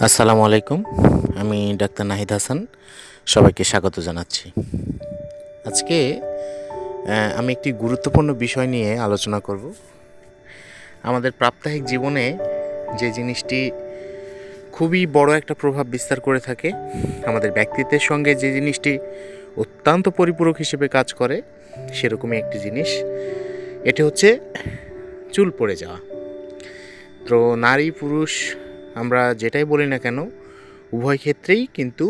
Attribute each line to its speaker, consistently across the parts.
Speaker 1: আসসালামু আলাইকুম। আমি ডাক্তার নাহিদ হাসান। সবাইকে স্বাগত জানাচ্ছি। আজকে আমি একটি গুরুত্বপূর্ণ বিষয় নিয়ে আলোচনা করব। আমাদের প্রাত্যহিক জীবনে যে জিনিসটি খুবই বড় একটা প্রভাব বিস্তার করে থাকে, আমাদের ব্যক্তিত্বের সঙ্গে যে জিনিসটি অত্যন্ত পরিপূরক হিসেবে কাজ করে, সেরকমই একটি জিনিস। এটি হচ্ছে চুল পড়ে যাওয়া। তো নারী, পুরুষ আমরা যেটাই বলি না কেন, উভয় ক্ষেত্রেই কিন্তু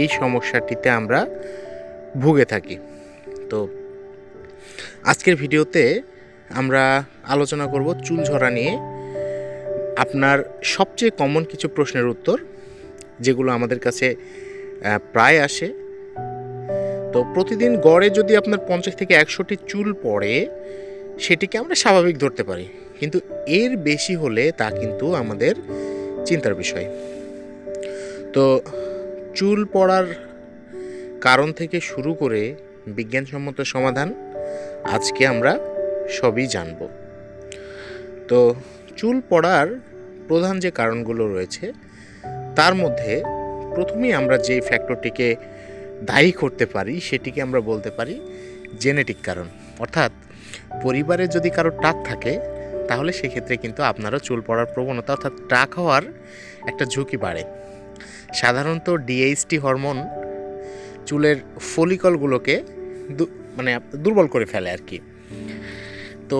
Speaker 1: এই সমস্যাটিতে আমরা ভুগে থাকি। তো আজকের ভিডিওতে আমরা আলোচনা করব চুল ঝরা নিয়ে। আপনার সবচেয়ে কমন কিছু প্রশ্নের উত্তর, যেগুলো আমাদের কাছে প্রায় আসে। তো প্রতিদিন গড়ে যদি আপনার পঞ্চাশ থেকে একশোটি চুল পড়ে, সেটিকে আমরা স্বাভাবিক ধরতে পারি। কিন্তু এর বেশি হলে তা কিন্তু আমাদের চিন্তার বিষয়। তো চুল পড়ার কারণ থেকে শুরু করে বিজ্ঞানসম্মত সমাধান আজকে আমরা সবই জানব। তো চুল পড়ার প্রধান যে কারণগুলো রয়েছে, তার মধ্যে প্রথমেই আমরা যে ফ্যাক্টরটিকে দায়ী করতে পারি, সেটিকে আমরা বলতে পারি জেনেটিক কারণ। অর্থাৎ পরিবারে যদি কারও টাক থাকে তাহলে সেক্ষেত্রে কিন্তু আপনারও চুল পড়ার প্রবণতা অর্থাৎ টাক হওয়ার একটা ঝুঁকি বাড়ে। সাধারণত ডিএইচটি হরমোন চুলের ফলিকলগুলোকে মানে দুর্বল করে ফেলে আর কি। তো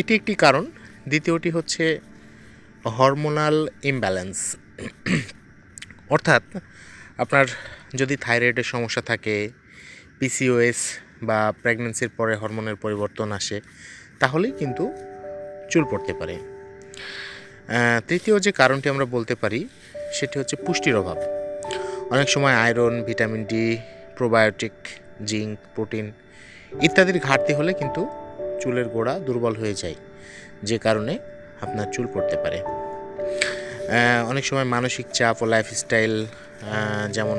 Speaker 1: এটি একটি কারণ। দ্বিতীয়টি হচ্ছে হরমোনাল ইমব্যালেন্স অর্থাৎ আপনার যদি থাইরয়েডের সমস্যা থাকে পিসিওএস বা প্রেগনেন্সির পরে হরমোনের পরিবর্তন আসে, তাহলেই কিন্তু চুল পড়তে পারে। তৃতীয় যে কারণটি আমরা বলতে পারি, সেটি হচ্ছে পুষ্টির অভাব। অনেক সময় iron, vitamin D, probiotic, zinc, protein ইত্যাদির ঘাটতি হলে কিন্তু চুলের গোড়া দুর্বল হয়ে যায়, যে কারণে আপনার চুল পড়তে পারে। অনেক সময় মানসিক চাপ ও লাইফস্টাইল যেমন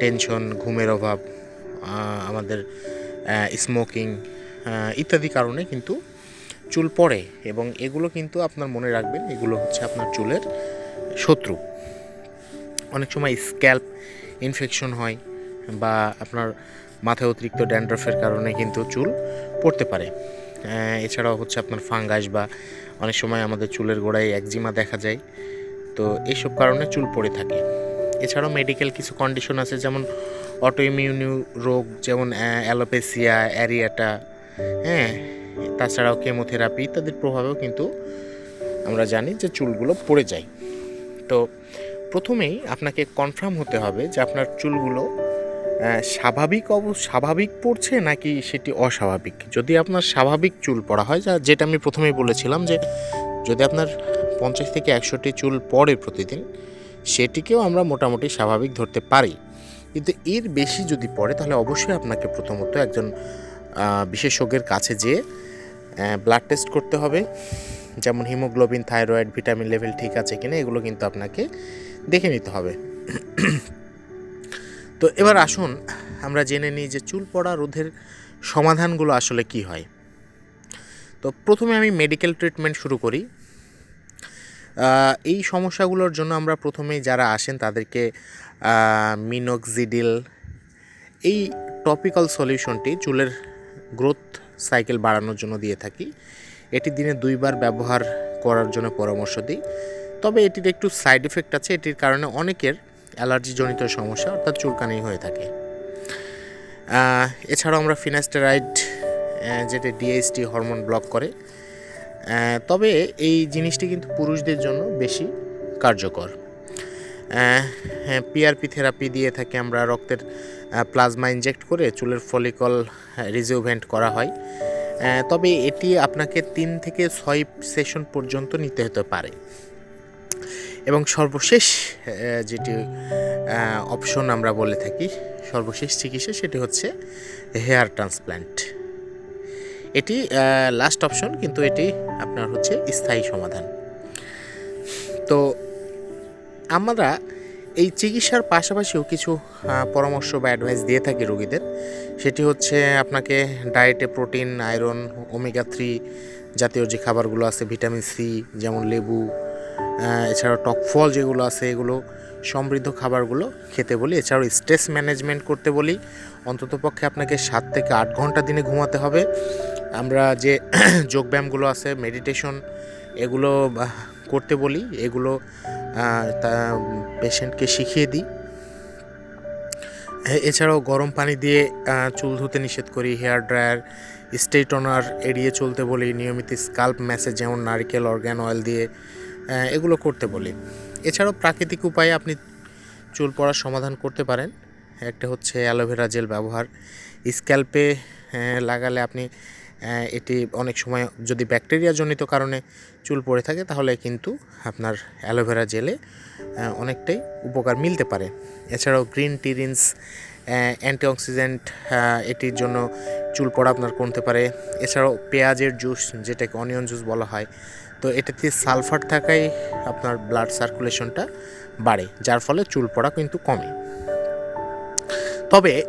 Speaker 1: টেনশন ঘুমের অভাব আমাদের স্মোকিং ইত্যাদি কারণে কিন্তু চুল পড়ে এবং এগুলো কিন্তু আপনার মনে রাখবেন, এগুলো হচ্ছে আপনার চুলের শত্রু। অনেক সময় স্ক্যাল্প ইনফেকশন হয় বা আপনার মাথায় অতিরিক্ত ড্যান্ড্রফের কারণে কিন্তু চুল পড়তে পারে। এছাড়াও হচ্ছে আপনার ফাঙ্গাস বা অনেক সময় আমাদের চুলের গোড়ায় একজিমা দেখা যায়। তো এইসব কারণে চুল পড়ে থাকে। এছাড়াও মেডিকেল কিছু কন্ডিশন আছে যেমন অটোইমিউন রোগ, যেমন অ্যালোপেসিয়া অ্যারিয়াটা হ্যাঁ তাছাড়াও কেমোথেরাপি ইত্যাদির প্রভাবেও কিন্তু আমরা জানি যে চুলগুলো পড়ে যায়। তো প্রথমেই আপনাকে কনফার্ম হতে হবে যে আপনার চুলগুলো স্বাভাবিক অব, স্বাভাবিক পড়ছে নাকি সেটি অস্বাভাবিক? যদি আপনার স্বাভাবিক চুল পড়া হয়, যা, যেটা আমি প্রথমেই বলেছিলাম যে যদি আপনার পঞ্চাশ থেকে একশোটি চুল পড়ে প্রতিদিন, সেটিকেও আমরা মোটামুটি স্বাভাবিক ধরতে পারি। কিন্তু এর বেশি যদি পড়ে, তাহলে অবশ্যই আপনাকে প্রথমত একজন বিশেষজ্ঞের কাছে যেয়ে ব্লাড টেস্ট করতে হবে। যেমন হিমোগ্লোবিন, থাইরয়েড, ভিটামিন লেভেল ঠিক আছে কিনা, এগুলো কিন্তু আপনাকে দেখে নিতে হবে। তো এবার আসুন, আমরা জেনে নিই যে চুল পড়া রোধের সমাধানগুলো আসলে কি হয়। তো প্রথমে আমি মেডিকেল ট্রিটমেন্ট শুরু করি। এই সমস্যাগুলোর জন্য আমরা প্রথমেই যারা আসেন, তাদেরকে মিনক্সিডিল এই টপিক্যাল সলিউশনটি চুলের গ্রোথ সাইকেল বাড়ানোর জন্য দিয়ে থাকি। এটি দিনে দুইবার ব্যবহার করার জন্য পরামর্শ দিই। তবে এটির একটু সাইড এফেক্ট আছে, এটির কারণে অনেকের অ্যালার্জিজনিত সমস্যা, অর্থাৎ চুলকানি হয়ে থাকে। এছাড়াও আমরা ফিনাস্টেরাইড যেটা ডিএসটি হরমোন ব্লক করে। তবে এই জিনিসটি কিন্তু পুরুষদের জন্য বেশি কার্যকর। পিআরপি থেরাপি দিয়ে থাকে আমরা রক্তের প্লাজমা ইনজেক্ট করে চুলের ফলিকল রিজিউভেন্ট করা হয়। তবে এটি আপনাকে তিন থেকে ছয় সেশন পর্যন্ত নিতে হতে পারে। এবং সর্বশেষ যেটি অপশন আমরা বলে থাকি, সর্বশেষ চিকিৎসা সেটি হচ্ছে হেয়ার ট্রান্সপ্ল্যান্ট এটি লাস্ট অপশন কিন্তু এটি আপনার হচ্ছে স্থায়ী সমাধান। তো আমরা এই চিকিৎসার পাশাপাশিও কিছু পরামর্শ বা অ্যাডভাইস দিয়ে থাকি রোগীদের। সেটি হচ্ছে আপনাকে ডায়েটে প্রোটিন আয়রন ওমেগা থ্রি জাতীয় যে খাবারগুলো আছে ভিটামিন সি যেমন লেবু এছাড়াও টক ফল যেগুলো আছে, এগুলো সমৃদ্ধ খাবারগুলো খেতে বলি। এছাড়াও স্ট্রেস ম্যানেজমেন্ট করতে বলি। অন্ততপক্ষে আপনাকে সাত থেকে আট ঘণ্টা দিনে ঘুমাতে হবে। আমরা যে যোগব্যায়ামগুলো আছে মেডিটেশন এগুলো করতে বলি, এগুলো তা, পেশেন্টকে শিখিয়ে দিই। এছাড়াও গরম পানি দিয়ে চুল ধুতে নিষেধ করি, হেয়ার ড্রায়ার স্টেটনার এড়িয়ে চলতে বলি, নিয়মিত স্কাল্প ম্যাসেজ যেমন নারকেল অর্গ্যান অয়েল দিয়ে এগুলো করতে বলি। এছাড়াও প্রাকৃতিক উপায়ে আপনি চুল পড়ার সমাধান করতে পারেন। একটা হচ্ছে অ্যালোভেরা জেল ব্যবহার। স্ক্যাল্পে লাগালে আপনি এটি অনেক সময় যদি ব্যাকটেরিয়া জনিত কারণে চুল পড়ে থাকে, তাহলে কিন্তু আপনার অ্যালোভেরা জেলে অনেকটাই উপকার মিলতে পারে। এছাড়াও গ্রিন টি রিন্স অ্যান্টিঅক্সিডেন্ট এটির জন্য চুল পড়া আপনার কমতে পারে। এছাড়াও পেঁয়াজের জুস যেটাকে অনিয়ন জুস বলা হয়, তো এটাতে সালফার থাকায় আপনার ব্লাড সার্কুলেশনটা বাড়ে, যার ফলে চুল পড়া কিন্তু কমে। তবে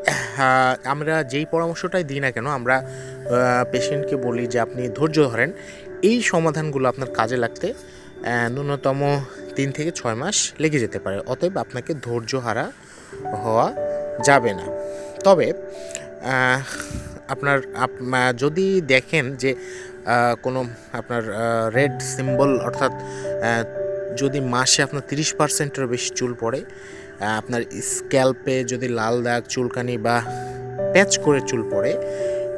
Speaker 1: আমরা যেই পরামর্শটাই দিই না কেন, আমরা পেশেন্টকে বলি যে আপনি ধৈর্য ধরেন। এই সমাধানগুলো আপনার কাজে লাগতে ন্যূনতম তিন থেকে ছয় মাস লেগে যেতে পারে। অতএব আপনাকে ধৈর্য হারা হওয়া যাবে না। তবে আপনার, আপ- যদি দেখেন যে কোনো আপনার রেড সিম্বল অর্থাৎ যদি মাসে আপনার তিরিশ পার্সেন্টের বেশি চুল পড়ে আপনার স্ক্যাল্পে যদি লাল দাগ চুলকানি বা প্যাচ করে চুল পড়ে,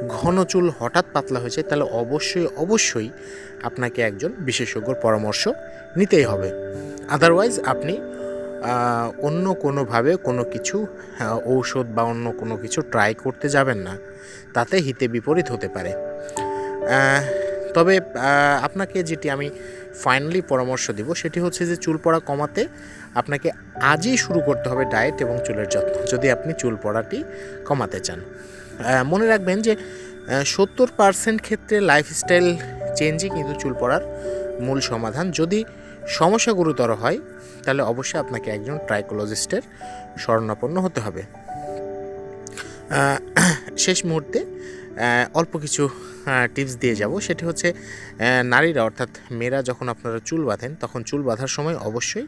Speaker 1: ঘন চুল হঠাৎ পাতলা হয়েছে তাহলে অবশ্যই অবশ্যই আপনাকে একজন বিশেষজ্ঞর পরামর্শ নিতেই হবে। আদারওয়াইজ আপনি অন্য কোনোভাবে কোনো কিছু ঔষধ বা অন্য কোনো কিছু ট্রাই করতে যাবেন না। তাতে হিতে বিপরীত হতে পারে। তবে আপনাকে যেটি আমি ফাইনালি পরামর্শ দিব, সেটি হচ্ছে যে চুল পড়া কমাতে আপনাকে আজই শুরু করতে হবে ডায়েট এবং চুলের যত্ন, যদি আপনি চুল পড়াটি কমাতে চান। মনে রাখবেন যে সত্তর পার্সেন্ট ক্ষেত্রে লাইফস্টাইল চেঞ্জই কিন্তু চুল পড়ার মূল সমাধান। যদি সমস্যা গুরুতর হয়, তাহলে অবশ্যই আপনাকে একজন ট্রাইকোলজিস্টের শরণাপন্ন হতে হবে। শেষ মুহূর্তে অল্প কিছু টিপস দিয়ে যাব। সেটি হচ্ছে নারীরা অর্থাৎ মেয়েরা যখন আপনারা চুল বাঁধেন, তখন চুল বাঁধার সময় অবশ্যই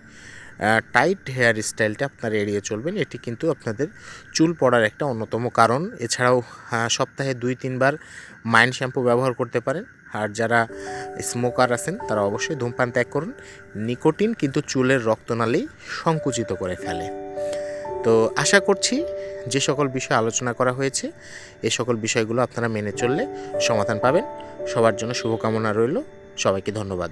Speaker 1: টাইট হেয়ার স্টাইলটা আপনারা এড়িয়ে চলবেন। এটি কিন্তু আপনাদের চুল পড়ার একটা অন্যতম কারণ। এছাড়াও সপ্তাহে দুই, তিনবার মাইন্ড শ্যাম্পু ব্যবহার করতে পারেন। আর যারা স্মোকার আছেন, তারা অবশ্যই ধূমপান ত্যাগ করুন। নিকোটিন কিন্তু চুলের রক্তনালী সংকুচিত করে ফেলে। তো আশা করছি যে সকল বিষয় আলোচনা করা হয়েছে, এ সকল বিষয়গুলো আপনারা মেনে চললে সমাধান পাবেন। সবার জন্য শুভকামনা রইল। সবাইকে ধন্যবাদ।